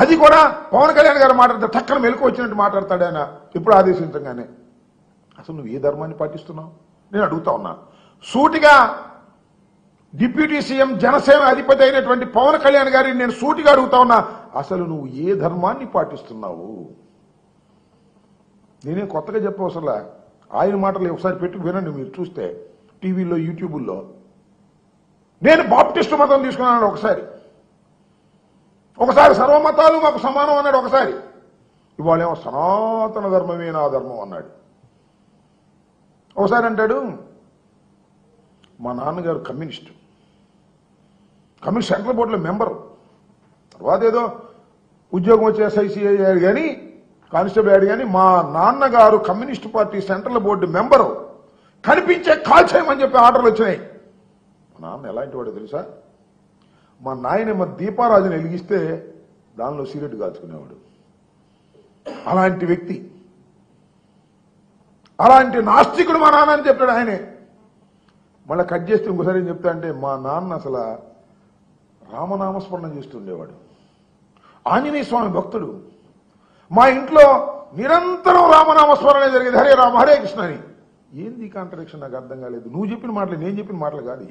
అది కూడా పవన్ కళ్యాణ్ గారు మాట్లాడితే టక్కన మెలకు వచ్చినట్టు మాట్లాడతాడు ఆయన. ఇప్పుడు ఆదేశించగానే. అసలు నువ్వు ఏ ధర్మాన్ని పాటిస్తున్నావు? నేను అడుగుతా ఉన్నా. సూటిగా డిప్యూటీ సీఎం జనసేన అధిపతి అయినటువంటి పవన్ కళ్యాణ్ గారిని నేను సూటిగా అడుగుతా ఉన్నా. అసలు నువ్వు ఏ ధర్మాన్ని పాటిస్తున్నావు? నేనే కొత్తగా చెప్పవసరలా? ఆయన మాటలు ఒకసారి పెట్టి వినండి మీరు చూస్తే. టీవీలో యూట్యూబుల్లో. నేను బాప్టిస్ట్ మతం తీసుకున్నాను ఒకసారి. ఒకసారి సర్వమతాలు మాకు సమానం అన్నాడు ఒకసారి. ఇవాళేమో సనాతన ధర్మమే నా ధర్మం అన్నాడు. ఒకసారి అంటాడు మా నాన్నగారు కమ్యూనిస్టు. కమ్యూనిస్ట్ సెంట్రల్ బోర్డులో మెంబరు. తర్వాత ఏదో ఉద్యోగం వచ్చి ఎస్ఐసి అయ్యాడు కానీ కానిస్టేబుల్ అయ్యాడు కానీ మా నాన్నగారు communist party central board member. కనిపించే కాల్చేయమని చెప్పి ఆర్డర్లు వచ్చినాయి. మా నాన్న ఎలాంటి వాడు తెలుసా? మా నాయనమ్మ దీపారాజుని వెలిగిస్తే దానిలో సిగరెట్ కాల్చుకునేవాడు. అలాంటి వ్యక్తి. అలాంటి నాస్తికుడు మా నాన్న అని చెప్పాడు ఆయనే. మళ్ళీ కట్ చేస్తే ఇంకోసారి ఏం చెప్తా అంటే మా నాన్న అసలు రామనామస్మరణం చేస్తుండేవాడు ఆంజనేయ స్వామి భక్తుడు. మా ఇంట్లో నిరంతరం రామనామస్మరణ జరిగేది. హరే రామ హరే కృష్ణ అని. ఏంది కాంట్రడిక్షన్? నాకు అర్థం కాలేదు. నువ్వు చెప్పిన మాటలు నేను చెప్పిన మాటలు కాదు